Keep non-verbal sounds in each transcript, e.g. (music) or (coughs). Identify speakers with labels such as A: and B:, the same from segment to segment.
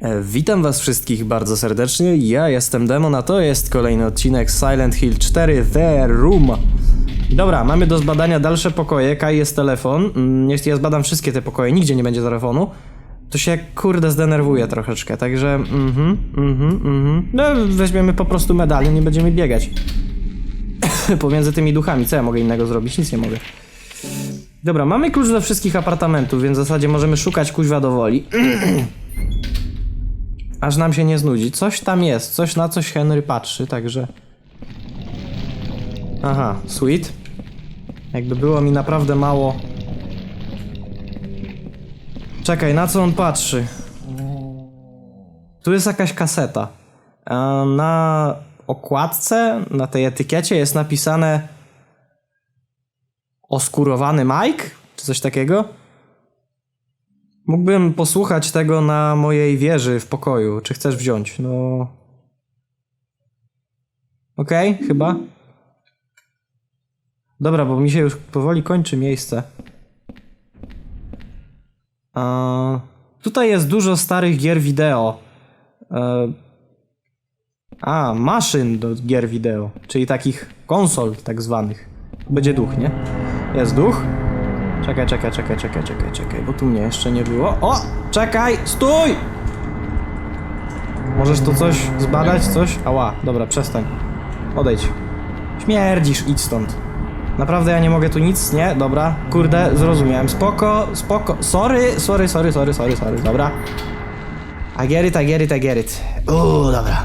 A: E, Witam was wszystkich bardzo serdecznie, ja jestem Demon, a to jest kolejny odcinek Silent Hill 4 The Room. Dobra, mamy do zbadania dalsze pokoje, Kaj jest telefon, Mm, niech ja zbadam wszystkie te pokoje, nigdzie nie będzie telefonu. To się kurde zdenerwuje troszeczkę, także mhm, mhm, mhm. No weźmiemy po prostu medalion i będziemy biegać. (coughs) Pomiędzy tymi duchami, co ja mogę innego zrobić? Nic nie mogę. Dobra, mamy klucz do wszystkich apartamentów, więc w zasadzie możemy szukać kuźwa do woli. (coughs) Aż nam się nie znudzi. Coś tam jest, coś na coś Henry patrzy, także. Aha, sweet. Jakby było mi naprawdę mało. Czekaj, na co on patrzy? Tu jest jakaś kaseta. Na okładce, na tej etykiecie jest napisane oskurowany Mike? Czy coś takiego? Mógłbym posłuchać tego na mojej wieży w pokoju. Czy chcesz wziąć? No. Okej, chyba. Dobra, bo mi się już powoli kończy miejsce. A, tutaj jest dużo starych gier wideo. E, a, maszyn do gier wideo, czyli takich konsol tak zwanych. Będzie duch, nie? Jest duch. Czekaj, czekaj, czekaj, czekaj, czekaj, czekaj, bo tu mnie jeszcze nie było. O! Czekaj! Stój! Możesz tu coś zbadać? Coś? Ała, dobra, przestań. Odejdź. Śmierdzisz, idź stąd. Naprawdę ja nie mogę tu nic, nie? Dobra, kurde, zrozumiałem. Spoko, spoko. Sorry, sorry, sorry, sorry, sorry, sorry, dobra. I get it, I get it, I get it. Uuu, dobra.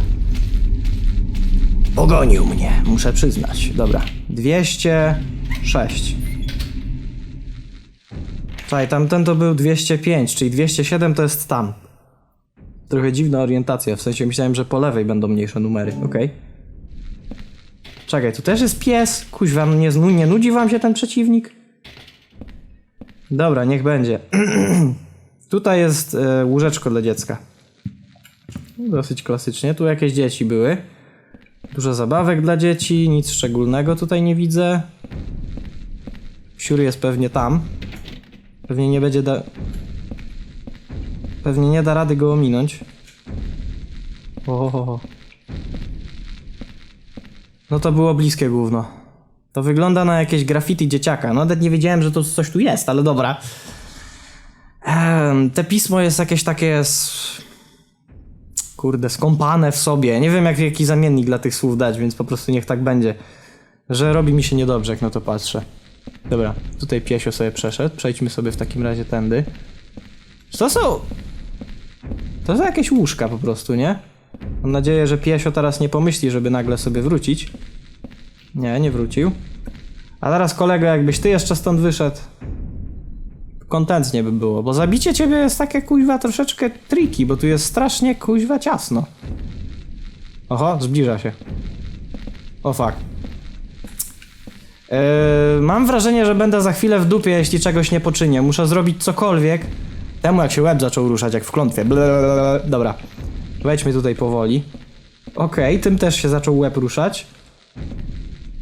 A: Pogonił mnie, muszę przyznać. Dobra, 206. Słuchaj, tamten to był 205, czyli 207 to jest tam. Trochę dziwna orientacja, w sensie myślałem, że po lewej będą mniejsze numery, okej. Czekaj, tu też jest pies? Kuźwa, nie, nie nudzi wam się ten przeciwnik? Dobra, niech będzie. (clears throat) Tutaj jest e, łóżeczko dla dziecka. Dosyć klasycznie, tu jakieś dzieci były. Dużo zabawek dla dzieci, nic szczególnego tutaj nie widzę. Siur jest pewnie tam. Pewnie nie będzie da... Pewnie nie da rady go ominąć. O. No to było bliskie gówno. To wygląda na jakieś graffiti dzieciaka. No nawet nie wiedziałem, że to coś tu jest, ale dobra. Em, te pismo jest jakieś takie... Kurde, skąpane w sobie. Nie wiem, jak, jaki zamiennik dla tych słów dać, więc po prostu niech tak będzie. Że robi mi się niedobrze, jak na to patrzę. Dobra, tutaj piesio sobie przeszedł. Przejdźmy sobie w takim razie tędy. To są... To są jakieś łóżka po prostu, nie? Mam nadzieję, że piesio teraz nie pomyśli, żeby nagle sobie wrócić. Nie, nie wrócił. A teraz kolego, jakbyś ty jeszcze stąd wyszedł. Kontentnie by było, bo zabicie ciebie jest takie kuźwa troszeczkę triki, bo tu jest strasznie kuźwa ciasno. Oho, zbliża się. O fuck. Yy, mam wrażenie, że będę za chwilę w dupie, jeśli czegoś nie poczynię. Muszę zrobić cokolwiek. Temu jak się łeb zaczął ruszać, jak w klątwie. Blablabla. Dobra. Wejdźmy tutaj powoli. Okej, tym też się zaczął łeb ruszać.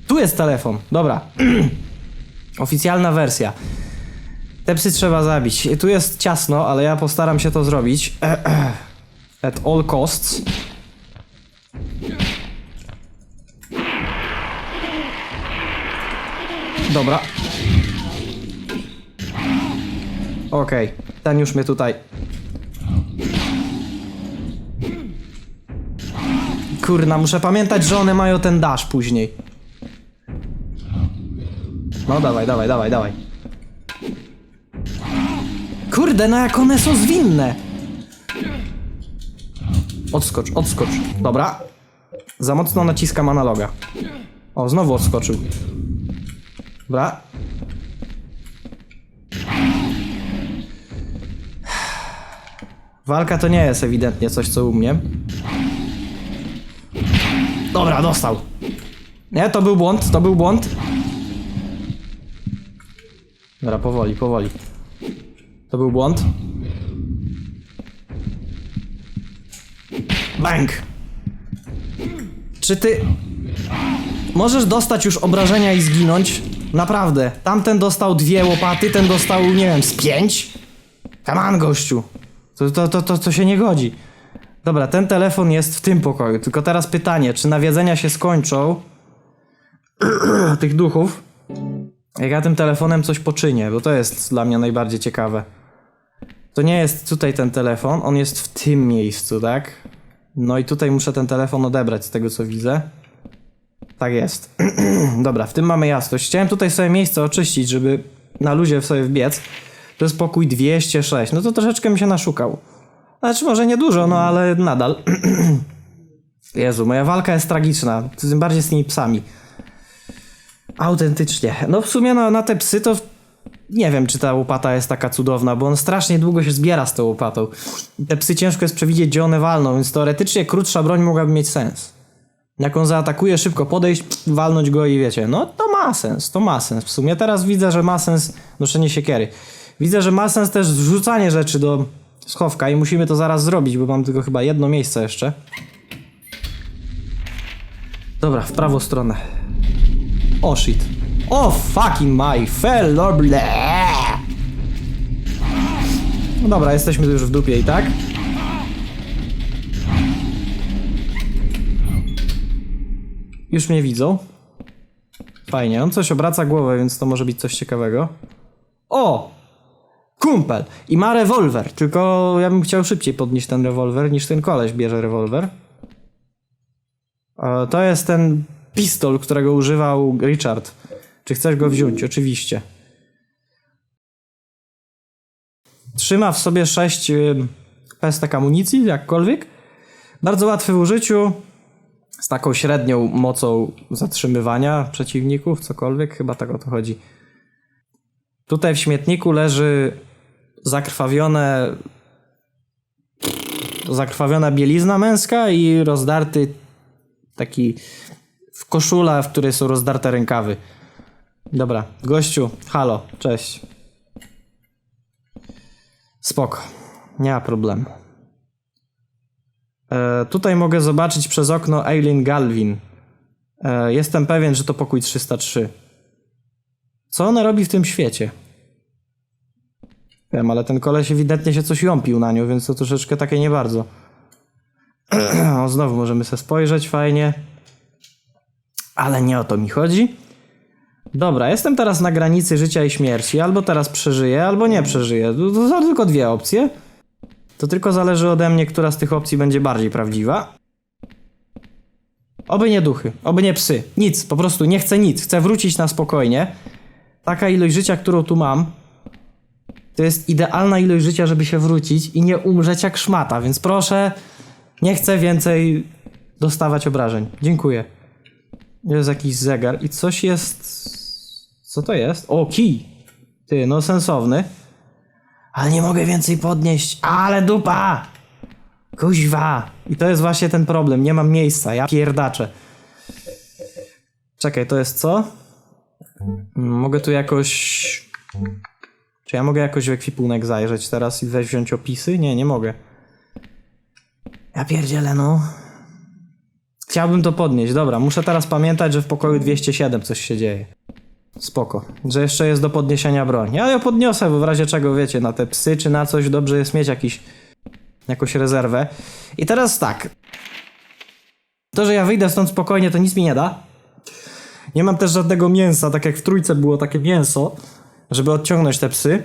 A: Tu jest telefon. Dobra. (clears throat) Oficjalna wersja. Te psy trzeba zabić. Tu jest ciasno, ale ja postaram się to zrobić. (clears throat) At all costs. Dobra. Okej, ten już mnie tutaj. Kurna, muszę pamiętać, że one mają ten dash później. No dawaj, dawaj, dawaj, dawaj. Kurde, no jak one są zwinne. Odskocz, odskocz. Dobra. Za mocno naciskam analoga. O, znowu odskoczył. Dobra. Walka to nie jest ewidentnie coś, co u mnie. Dobra, dostał. Nie, to był błąd, to był błąd. Dobra, powoli, powoli. To był błąd. Bang! Czy ty możesz dostać już obrażenia i zginąć? Naprawdę. Tamten dostał dwie łopaty, ten dostał, nie wiem, z pięć? Come on, gościu. To, to, to, to, to się nie godzi. Dobra, ten telefon jest w tym pokoju. Tylko teraz pytanie, czy nawiedzenia się skończą (clears throat) tych duchów, jak ja tym telefonem coś poczynię, bo to jest dla mnie najbardziej ciekawe. To nie jest tutaj ten telefon, on jest w tym miejscu, tak? No i tutaj muszę ten telefon odebrać z tego co widzę. Tak jest. (clears throat) Dobra, w tym mamy jasność. Chciałem tutaj sobie miejsce oczyścić, żeby na luzie sobie wbiec. To jest pokój 206. No to troszeczkę mi się naszukał. Znaczy może nie dużo, no ale nadal. (clears throat) Jezu, moja walka jest tragiczna. Tym bardziej z tymi psami. Autentycznie. No w sumie no, na te psy to nie wiem, czy ta łopata jest taka cudowna, bo on strasznie długo się zbiera z tą łopatą. Te psy ciężko jest przewidzieć, gdzie one walną, więc teoretycznie krótsza broń mogłaby mieć sens. Jak on zaatakuje, szybko podejść, walnąć go i wiecie, no to ma sens, to ma sens. W sumie teraz widzę, że ma sens noszenie siekiery. Widzę, że ma sens też wrzucanie rzeczy do schowka i musimy to zaraz zrobić, bo mam tylko chyba jedno miejsce jeszcze. Dobra, w prawą stronę. O shit. O fucking my fellow. No dobra, jesteśmy tu już w dupie i tak. Już mnie widzą. Fajnie, on coś obraca głowę, więc to może być coś ciekawego. O! Kumpel! I ma rewolwer, tylko ja bym chciał szybciej podnieść ten rewolwer, niż ten koleś bierze rewolwer. E, To jest ten pistol, którego używał Richard. Czy chcesz go wziąć? Oczywiście. Trzyma w sobie 6 pestek amunicji, jakkolwiek. Bardzo łatwy w użyciu. Z taką średnią mocą zatrzymywania przeciwników, cokolwiek, chyba tak o to chodzi. Tutaj w śmietniku leży zakrwawione. Zakrwawiona bielizna męska i rozdarty taki w koszula, w której są rozdarte rękawy. Dobra, gościu, halo, cześć. Spoko, nie ma problemu. E, tutaj mogę zobaczyć przez okno Eileen Galvin. E, jestem pewien, że to pokój 303. Co ona robi w tym świecie? Wiem, ale ten koleś ewidentnie się coś jąpił na nią, więc to troszeczkę takie nie bardzo. (clears throat) o, znowu możemy sobie spojrzeć, fajnie. Ale nie o to mi chodzi. Dobra, jestem teraz na granicy życia i śmierci. Albo teraz przeżyję, albo nie przeżyję. To, są tylko dwie opcje. To tylko zależy ode mnie, która z tych opcji będzie bardziej prawdziwa. Oby nie duchy, oby nie psy. Nic, po prostu nie chcę nic. Chcę wrócić na spokojnie. Taka ilość życia, którą tu mam, to jest idealna ilość życia, żeby się wrócić i nie umrzeć jak szmata, więc proszę, nie chcę więcej dostawać obrażeń. Dziękuję. Jest jakiś zegar i coś jest. Co to jest? O, kij! Ty, no sensowny. Ale nie mogę więcej podnieść. Ale dupa! Kuźwa! I to jest właśnie ten problem. Nie mam miejsca. Ja pierdaczę. Czekaj, to jest co? Mogę tu jakoś. Czy ja mogę jakoś w ekwipunek zajrzeć teraz i weź wziąć opisy? Nie, nie mogę. Ja pierdzielę, no. Chciałbym to podnieść. Dobra, muszę teraz pamiętać, że w pokoju 207 coś się dzieje. Spoko. Że jeszcze jest do podniesienia broń. Ja ją podniosę, bo w razie czego, wiecie, na te psy czy na coś dobrze jest mieć jakiś, jakąś rezerwę. I teraz tak. To, że ja wyjdę stąd spokojnie, to nic mi nie da. Nie mam też żadnego mięsa, tak jak w trójce było takie mięso, żeby odciągnąć te psy.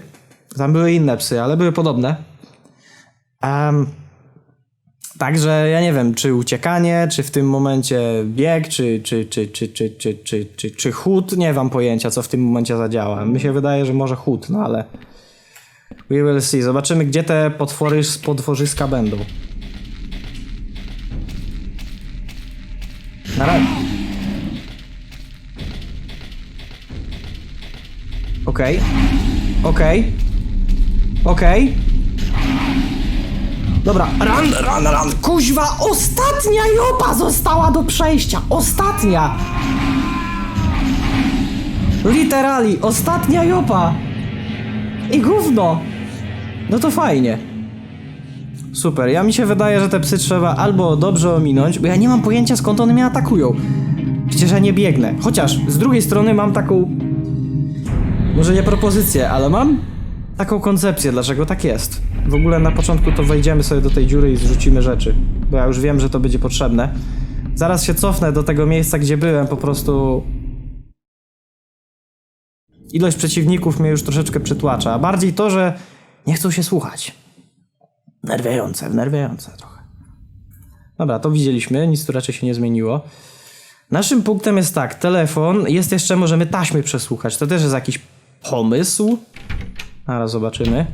A: Tam były inne psy, ale były podobne. Um, Także ja nie wiem, czy uciekanie, czy w tym momencie bieg, czy, czy, czy, czy, czy, czy, czy, czy, czy chód, nie mam pojęcia, co w tym momencie zadziała. Mi się wydaje, że może chód, no ale... We will see. Zobaczymy, gdzie te potwory, potworzyska będą. Na razie. Okej. Okej. Okej. Dobra, run, run, run! Kuźwa, ostatnia jopa została do przejścia! Ostatnia! Literali, ostatnia jopa! I gówno! No to fajnie. Super, ja mi się wydaje, że te psy trzeba albo dobrze ominąć, bo ja nie mam pojęcia skąd one mnie atakują. Przecież ja nie biegnę. Chociaż z drugiej strony mam taką. Może nie propozycję, ale mam taką koncepcję, dlaczego tak jest. W ogóle na początku to wejdziemy sobie do tej dziury i zrzucimy rzeczy. bo ja już wiem, że to będzie potrzebne. Zaraz się cofnę do tego miejsca, gdzie byłem, po prostu... Ilość przeciwników mnie już troszeczkę przytłacza, a bardziej to, że nie chcą się słuchać. Nerwiające, nerwiające trochę. Dobra, to widzieliśmy, nic tu raczej się nie zmieniło. Naszym punktem jest tak, telefon, jest jeszcze, możemy taśmy przesłuchać, to też jest jakiś pomysł. Zaraz zobaczymy.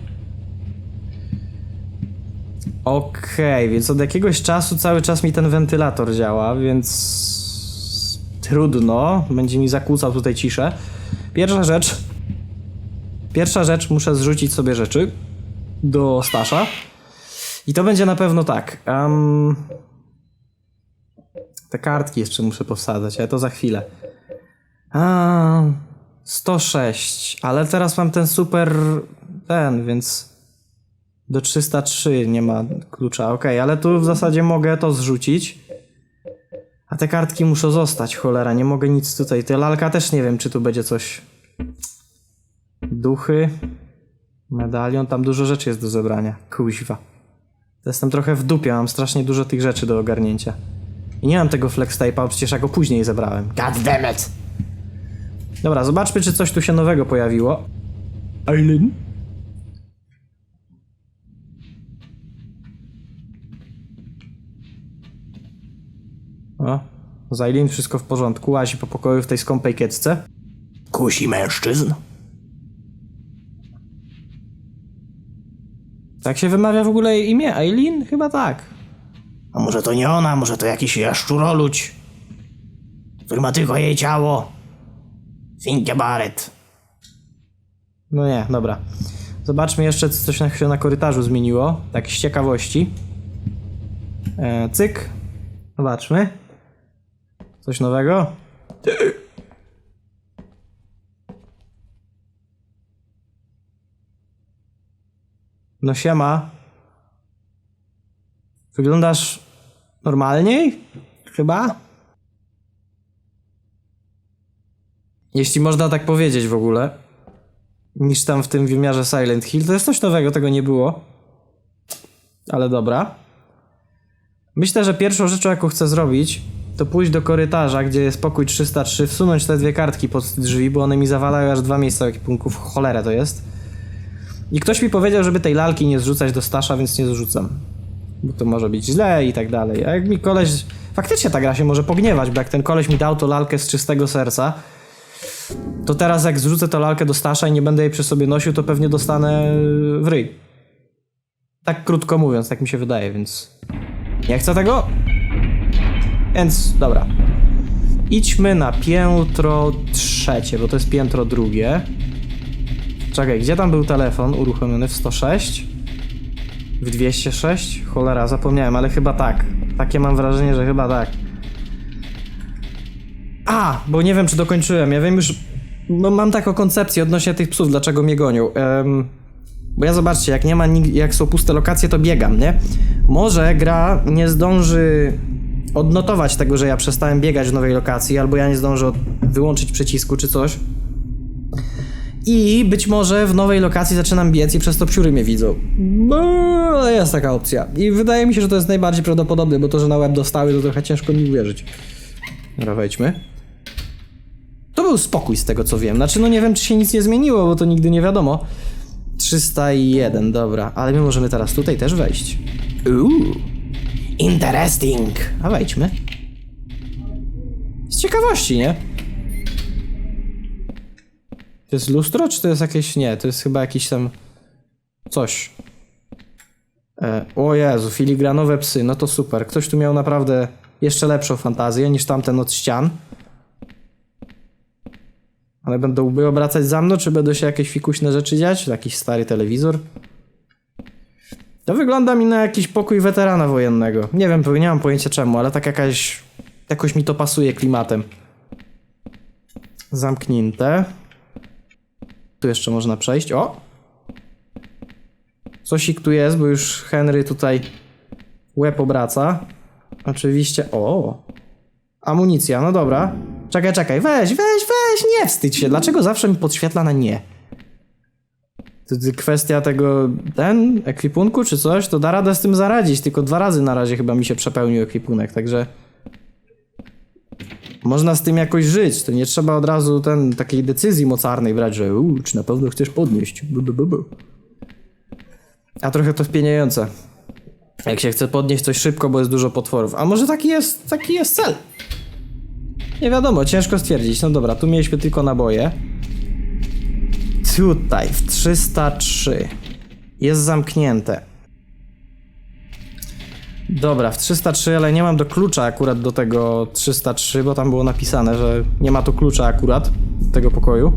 A: Okej, więc od jakiegoś czasu cały czas mi ten wentylator działa, więc trudno, będzie mi zakłócał tutaj ciszę. Pierwsza rzecz, pierwsza rzecz, muszę zrzucić sobie rzeczy do Stasza. I to będzie na pewno tak. em, te kartki jeszcze muszę powsadzać, ale to za chwilę. A, 106, ale teraz mam ten super ten, więc do 303 nie ma klucza. Okej, ale tu w zasadzie mogę to zrzucić. A te kartki muszą zostać, cholera, nie mogę nic tutaj. Te lalka też nie wiem, czy tu będzie coś. Duchy, medalion, tam dużo rzeczy jest do zebrania. Kuźwa. Jestem trochę w dupie, mam strasznie dużo tych rzeczy do ogarnięcia. I nie mam tego flex tape'a, przecież ja go później zebrałem. God damn it! Dobra, zobaczmy, czy coś tu się nowego pojawiło. Eileen? O, z Eileen wszystko w porządku, łazi po pokoju w tej skąpej kiecce. Kusi mężczyzn. Tak się wymawia w ogóle jej imię? Eileen? Chyba tak. A może to nie ona, może to jakiś jaszczuroludź, który ma tylko jej ciało. About it. No nie, dobra. Zobaczmy jeszcze, co coś na- się na korytarzu zmieniło. Tak z ciekawości. E, cyk. Zobaczmy. Coś nowego. No siema. Wyglądasz normalniej? Chyba? Jeśli można tak powiedzieć w ogóle. Niż tam w tym wymiarze Silent Hill. To jest coś nowego, tego nie było. Ale dobra. Myślę, że pierwszą rzeczą, jaką chcę zrobić, to pójść do korytarza, gdzie jest pokój 303, wsunąć te dwie kartki pod drzwi, bo one mi zawalają aż dwa miejsca ekwipunków. Cholera to jest. I ktoś mi powiedział, żeby tej lalki nie zrzucać do Stasza, więc nie zrzucam. Bo to może być źle i tak dalej. A jak mi koleś... Faktycznie ta gra się może pogniewać, bo jak ten koleś mi dał to lalkę z czystego serca, to teraz jak zrzucę tę lalkę do Stasza i nie będę jej przy sobie nosił, to pewnie dostanę w ryj. Tak krótko mówiąc, tak mi się wydaje, więc... Nie chcę tego? Więc, dobra. Idźmy na piętro trzecie, bo to jest piętro drugie. Czekaj, gdzie tam był telefon uruchomiony? W 106? W 206? Cholera, zapomniałem, ale chyba tak. Takie mam wrażenie, że chyba tak. A, bo nie wiem, czy dokończyłem. Ja wiem już. No, mam taką koncepcję odnośnie tych psów, dlaczego mnie gonią. Em, bo ja zobaczcie, jak nie ma jak są puste lokacje, to biegam, nie? Może gra nie zdąży odnotować tego, że ja przestałem biegać w nowej lokacji, albo ja nie zdążę wyłączyć przycisku czy coś. I być może w nowej lokacji zaczynam biec i przez to psiury mnie widzą. No, jest taka opcja. I wydaje mi się, że to jest najbardziej prawdopodobne, bo to, że na łeb dostały, to trochę ciężko mi uwierzyć. Dobra, wejdźmy. To był spokój z tego co wiem. Znaczy, no nie wiem, czy się nic nie zmieniło, bo to nigdy nie wiadomo. 301, dobra. Ale my możemy teraz tutaj też wejść. Uuu. Interesting. A wejdźmy. Z ciekawości, nie? To jest lustro, czy to jest jakieś... Nie, to jest chyba jakiś tam... Coś. E, o Jezu, filigranowe psy, no to super. Ktoś tu miał naprawdę jeszcze lepszą fantazję niż tamten od ścian. Ale będą łby obracać za mną, czy będą się jakieś fikuśne rzeczy dziać? Jakiś stary telewizor? To wygląda mi na jakiś pokój weterana wojennego. Nie wiem, nie mam pojęcia czemu, ale tak jakaś... Jakoś mi to pasuje klimatem. Zamknięte. Tu jeszcze można przejść. O! Cosik tu jest, bo już Henry tutaj łeb obraca. Oczywiście. O! Amunicja, no dobra. Czekaj, czekaj, weź, weź, weź, nie wstydź się. Dlaczego zawsze mi podświetla na nie? Kwestia tego, ten, ekwipunku czy coś, to da radę z tym zaradzić, tylko dwa razy na razie chyba mi się przepełnił ekwipunek, także... Można z tym jakoś żyć, to nie trzeba od razu ten, takiej decyzji mocarnej brać, że u, czy na pewno chcesz podnieść. Bu, bu, bu, bu. A trochę to wpieniające. Jak się chce podnieść coś szybko, bo jest dużo potworów. A może taki jest, taki jest cel? Nie wiadomo, ciężko stwierdzić. No dobra, tu mieliśmy tylko naboje. Tutaj, w 303. Jest zamknięte. Dobra, w 303, ale nie mam do klucza akurat do tego 303, bo tam było napisane, że nie ma tu klucza akurat do tego pokoju.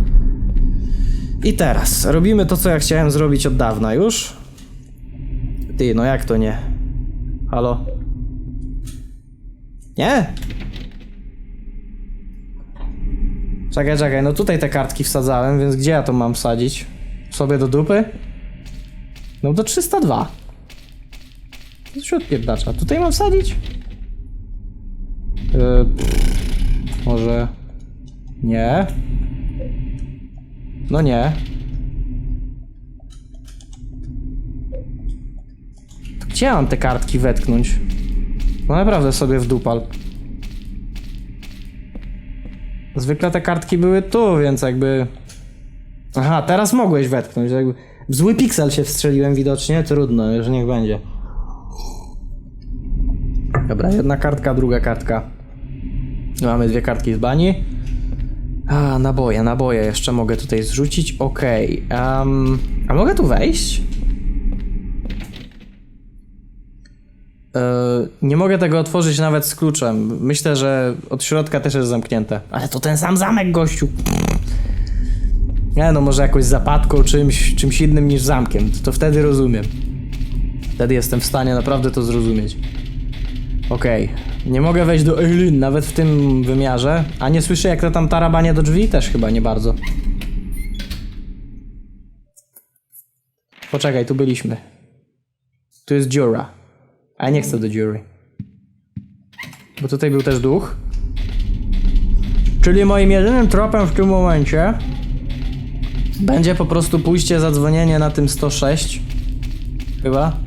A: I teraz robimy to, co ja chciałem zrobić od dawna już. Ty, no jak to nie? Halo? Nie? Czekaj, czekaj, no tutaj te kartki wsadzałem, więc gdzie ja to mam wsadzić? Sobie do dupy? No do 302. To się odpierdacza. Tutaj mam wsadzić? Yy, pff, może... Nie? No nie. To gdzie ja mam te kartki wetknąć? No naprawdę sobie w dupal. Zwykle te kartki były tu, więc jakby... Aha, teraz mogłeś wetknąć. Jakby... W zły piksel się wstrzeliłem widocznie, trudno, już niech będzie. Dobra, jedna kartka, druga kartka. Mamy dwie kartki z bani. A, naboje, naboje jeszcze mogę tutaj zrzucić. Okej. em, a mogę tu wejść? Nie mogę tego otworzyć nawet z kluczem. Myślę, że od środka też jest zamknięte. Ale to ten sam zamek, gościu. Nie no, może jakoś zapadką, czymś, czymś innym niż zamkiem. To, wtedy rozumiem. Wtedy jestem w stanie naprawdę to zrozumieć. Okej. Nie mogę wejść do Eileen nawet w tym wymiarze. A nie słyszę jak to tam tarabanie do drzwi? Też chyba nie bardzo. Poczekaj, tu byliśmy. Tu jest dziura. A nie chcę do dziury. Bo tutaj był też duch. Czyli moim jedynym tropem w tym momencie będzie po prostu pójście, zadzwonienie na tym 106. Chyba.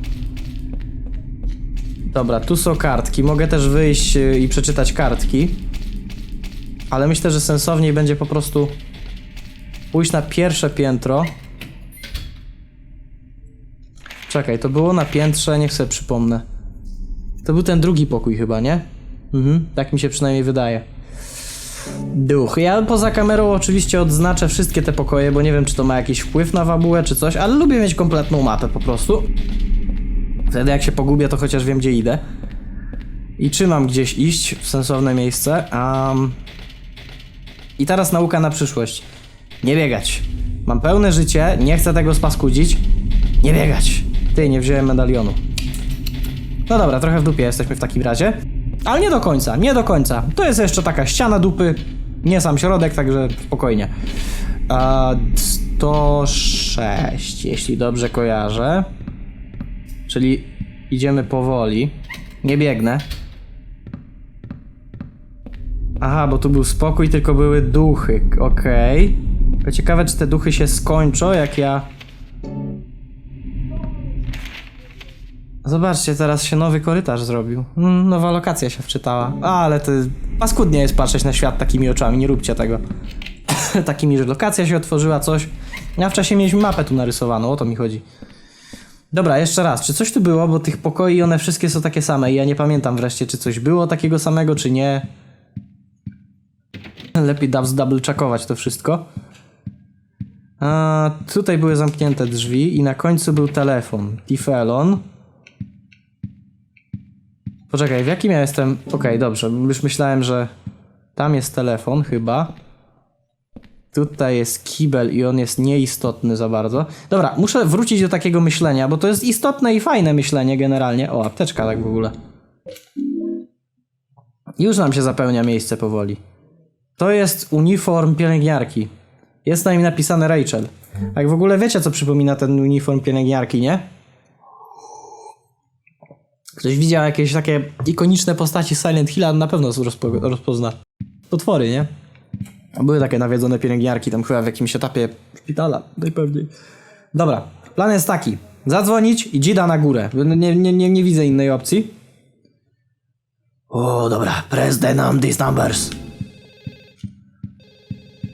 A: Dobra, tu są kartki. Mogę też wyjść y, i przeczytać kartki. Ale myślę, że sensowniej będzie po prostu pójść na pierwsze piętro. Czekaj, to było na piętrze, niech sobie przypomnę. To był ten drugi pokój chyba, nie? Mhm, tak mi się przynajmniej wydaje. Duch. Ja poza kamerą oczywiście odznaczę wszystkie te pokoje, bo nie wiem, czy to ma jakiś wpływ na fabułę, czy coś, ale lubię mieć kompletną mapę po prostu. Wtedy jak się pogubię, to chociaż wiem, gdzie idę. I czy mam gdzieś iść w sensowne miejsce. Um... I teraz nauka na przyszłość. Nie biegać. Mam pełne życie, nie chcę tego spaskudzić. Nie biegać. Ty, nie wziąłem medalionu. No dobra, trochę w dupie jesteśmy w takim razie. Ale nie do końca, nie do końca. To jest jeszcze taka ściana dupy, nie sam środek, także spokojnie. A, 106, jeśli dobrze kojarzę. Czyli idziemy powoli. Nie biegnę. Aha, bo tu był spokój, tylko były duchy. Okej. Okay. Ciekawe, czy te duchy się skończą, jak ja... Zobaczcie, teraz się nowy korytarz zrobił. Mm, Nowa lokacja się wczytała. A, ale to paskudnie jest patrzeć na świat takimi oczami, nie róbcie tego. (laughs) takimi, że lokacja się otworzyła, coś. A wcześniej mieliśmy mapę tu narysowaną, o to mi chodzi. Dobra, jeszcze raz, czy coś tu było, bo tych pokoi one wszystkie są takie same i ja nie pamiętam wreszcie, czy coś było takiego samego, czy nie. Lepiej double checkować to wszystko. A, tutaj były zamknięte drzwi i na końcu był telefon. Tifelon. Poczekaj, w jakim ja jestem? Okej, dobrze, już myślałem, że tam jest telefon chyba. Tutaj jest kibel i on jest nieistotny za bardzo. Dobra, muszę wrócić do takiego myślenia, bo to jest istotne i fajne myślenie generalnie. O, apteczka tak w ogóle. Już nam się zapełnia miejsce powoli. To jest uniform pielęgniarki. Jest na nim napisane Rachel. Tak w ogóle wiecie, co przypomina ten uniform pielęgniarki, nie? Ktoś widział jakieś takie ikoniczne postaci Silent Hilla, na pewno rozpo rozpozna. Potwory, nie? Były takie nawiedzone pielęgniarki tam chyba w jakimś etapie szpitala, najpewniej. Dobra, plan jest taki. Zadzwonić i dzida na górę. Nie, nie, nie, nie widzę innej opcji. O, dobra. Press the these numbers.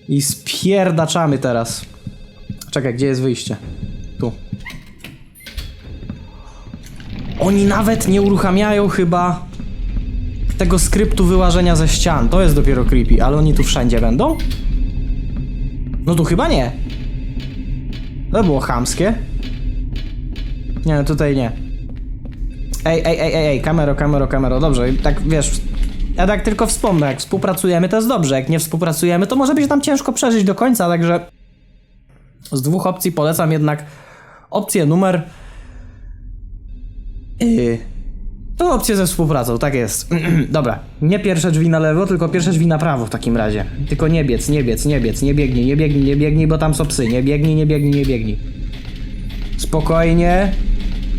A: I spierdaczamy teraz. Czekaj, gdzie jest wyjście? Oni nawet nie uruchamiają chyba tego skryptu wyłażenia ze ścian. To jest dopiero creepy, ale oni tu wszędzie będą? No tu chyba nie. To było chamskie. Nie, no tutaj nie. Ej, ej, ej, ej, ej, kamero, kamero, kamero, dobrze, tak wiesz, ja tak tylko wspomnę, jak współpracujemy to jest dobrze, jak nie współpracujemy to może być tam ciężko przeżyć do końca, także z dwóch opcji polecam jednak opcję numer... Yy, to opcję ze współpracą, tak jest. (clears throat) Dobra, nie pierwsze drzwi na lewo, tylko pierwsze drzwi na prawo w takim razie. Tylko nie biec, nie biec, nie biec, nie biegnij, nie biegnij, nie biegnij, bo tam są psy. Nie biegnij, nie biegnij, nie biegnij. Spokojnie.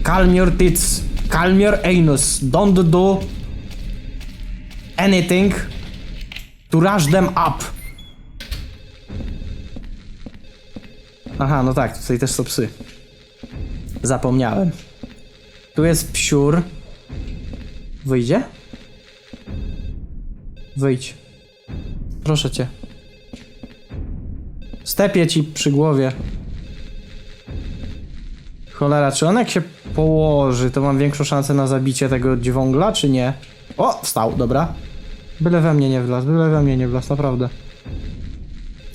A: Calm your tits. Calm your anus. Don't do anything to rush them up. Aha, no tak, tutaj też są psy. Zapomniałem. Tu jest psiur. Wyjdzie? Wyjdź. Proszę cię. Stepię ci przy głowie. Cholera, czy on jak się położy, to mam większą szansę na zabicie tego dziwągla, czy nie? O, wstał, dobra. Byle we mnie nie wlazł, byle we mnie nie wlazł, naprawdę.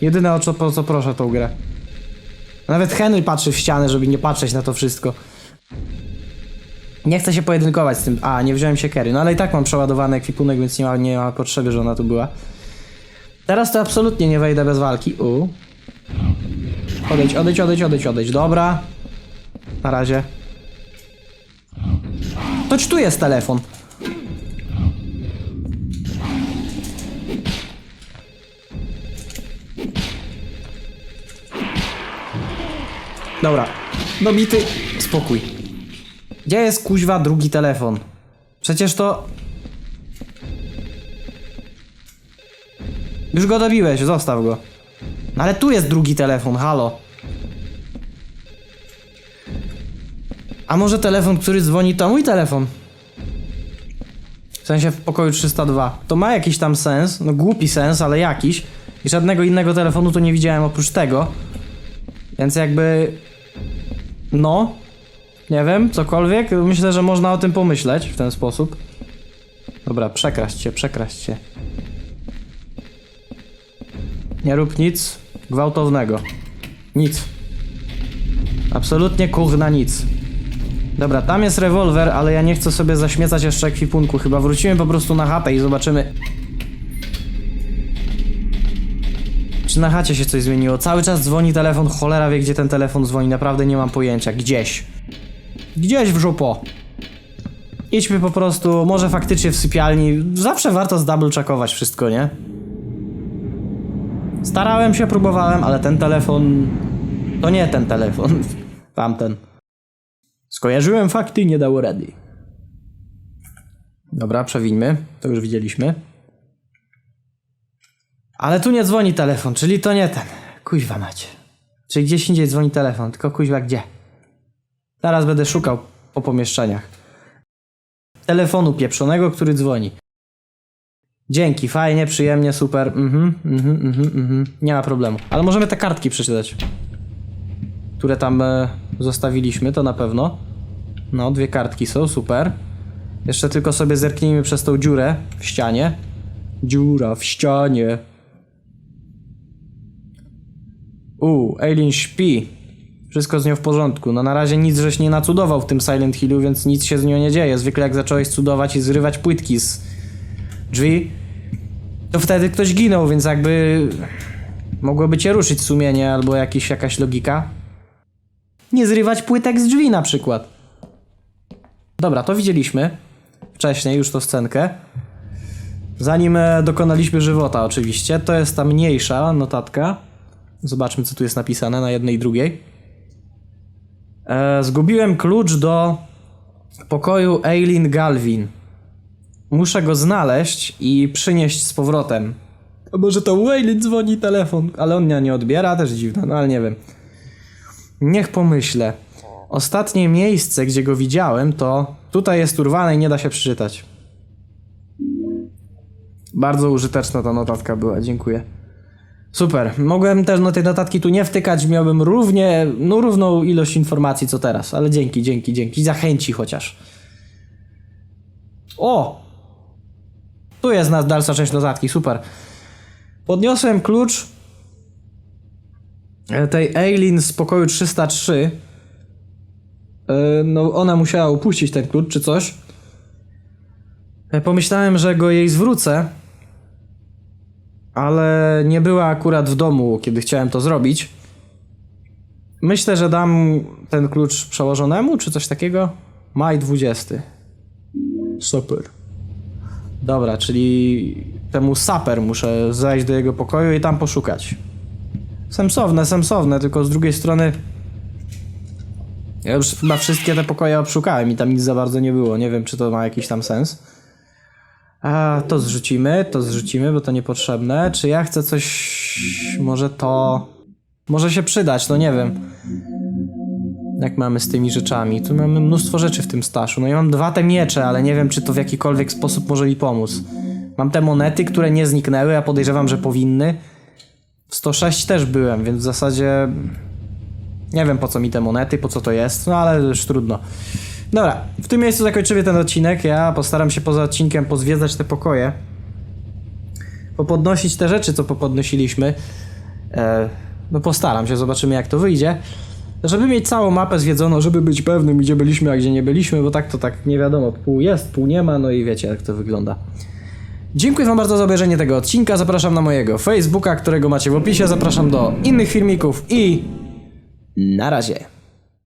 A: Jedyne o co, co proszę tą grę. Nawet Henry patrzy w ścianę, żeby nie patrzeć na to wszystko. Nie chcę się pojedynkować z tym. A, nie wziąłem się Kerry. No ale i tak mam przeładowany ekwipunek, więc nie ma, nie ma potrzeby, że ona tu była. Teraz to absolutnie nie wejdę bez walki. U. Odejdź, odejdź, odejdź, odejdź, odejdź. Dobra. Na razie. Toć tu jest telefon. Dobra. Dobity. Spokój. Gdzie jest kuźwa drugi telefon? Przecież to... Już go dobiłeś, zostaw go. No ale tu jest drugi telefon, halo. A może telefon, który dzwoni, to mój telefon? W sensie w pokoju 302. To ma jakiś tam sens, no głupi sens, ale jakiś. I żadnego innego telefonu tu nie widziałem oprócz tego. Więc jakby... No, nie wiem, cokolwiek. Myślę, że można o tym pomyśleć w ten sposób. Dobra, przekraść się, przekraść się. Nie rób nic gwałtownego. Nic. Absolutnie kurna nic. Dobra, tam jest rewolwer, ale ja nie chcę sobie zaśmiecać jeszcze ekwipunku. Chyba wrócimy po prostu na chatę i zobaczymy. Czy na chacie się coś zmieniło? Cały czas dzwoni telefon, cholera wie gdzie ten telefon dzwoni, naprawdę nie mam pojęcia. Gdzieś. Gdzieś w żupo. Idźmy po prostu, może faktycznie w sypialni. Zawsze warto zdouble checkować wszystko, nie? Starałem się, próbowałem, ale ten telefon... To nie ten telefon. (laughs) Tamten. Skojarzyłem fakty i nie dało rady. Dobra, przewińmy. To już widzieliśmy. Ale tu nie dzwoni telefon, czyli to nie ten. Kuźwa macie. Czyli gdzieś indziej dzwoni telefon, tylko kuźwa gdzie? Zaraz będę szukał po pomieszczeniach. Telefonu pieprzonego, który dzwoni. Dzięki, fajnie, przyjemnie, super. Mhm, mhm, mhm, mhm. Nie ma problemu. Ale możemy te kartki przeczytać. Które tam e, zostawiliśmy, to na pewno. No, dwie kartki są, super. Jeszcze tylko sobie zerknijmy przez tą dziurę w ścianie. Dziura w ścianie. U, Alien śpi. Wszystko z nią w porządku. No na razie nic żeś nie nacudował w tym Silent Hillu, więc nic się z nią nie dzieje. Zwykle jak zacząłeś cudować i zrywać płytki z drzwi, to wtedy ktoś ginął, więc jakby mogłoby cię ruszyć sumienie albo jakiś, jakaś logika. Nie zrywać płytek z drzwi na przykład. Dobra, to widzieliśmy wcześniej już tą scenkę. Zanim e, dokonaliśmy żywota oczywiście, to jest ta mniejsza notatka. Zobaczmy co tu jest napisane na jednej i drugiej. E, zgubiłem klucz do pokoju Eileen Galvin. Muszę go znaleźć i przynieść z powrotem. A może to Eileen dzwoni telefon, ale on mnie nie odbiera, też dziwne, no ale nie wiem. Niech pomyślę. Ostatnie miejsce, gdzie go widziałem, to tutaj jest urwane i nie da się przeczytać. Bardzo użyteczna ta notatka była, dziękuję. Super. Mogłem też na tej notatki tu nie wtykać, miałbym równie, no równą ilość informacji co teraz, ale dzięki, dzięki, dzięki. Zachęci chociaż. O! Tu jest nas dalsza część notatki, super. Podniosłem klucz e, tej Eileen z pokoju 303. E, No, ona musiała upuścić ten klucz czy coś. E, Pomyślałem, że go jej zwrócę, ale nie była akurat w domu, kiedy chciałem to zrobić. Myślę, że dam ten klucz przełożonemu, czy coś takiego. Maj 20. Super. Dobra, czyli temu saper muszę zejść do jego pokoju i tam poszukać. Sensowne, sensowne, tylko z drugiej strony. Ja już chyba wszystkie te pokoje obszukałem i tam nic za bardzo nie było. Nie wiem, czy to ma jakiś tam sens. A to zrzucimy, to zrzucimy, bo to niepotrzebne. Czy ja chcę coś. Może to. Może się przydać, no nie wiem. Jak mamy z tymi rzeczami? Tu mamy mnóstwo rzeczy w tym staszu. No ja mam dwa te miecze, ale nie wiem, czy to w jakikolwiek sposób może mi pomóc. Mam te monety, które nie zniknęły, a podejrzewam, że powinny. W 106 też byłem, więc w zasadzie. Nie wiem po co mi te monety, po co to jest, no ale już trudno. Dobra, w tym miejscu zakończymy ten odcinek. Ja postaram się poza odcinkiem pozwiedzać te pokoje. Popodnosić te rzeczy, co popodnosiliśmy. E, no postaram się, zobaczymy jak to wyjdzie. Żeby mieć całą mapę zwiedzoną, żeby być pewnym, gdzie byliśmy, a gdzie nie byliśmy, bo tak to tak nie wiadomo, pół jest, pół nie ma, no i wiecie jak to wygląda. Dziękuję Wam bardzo za obejrzenie tego odcinka. Zapraszam na mojego Facebooka, którego macie w opisie. Zapraszam do innych filmików i na razie.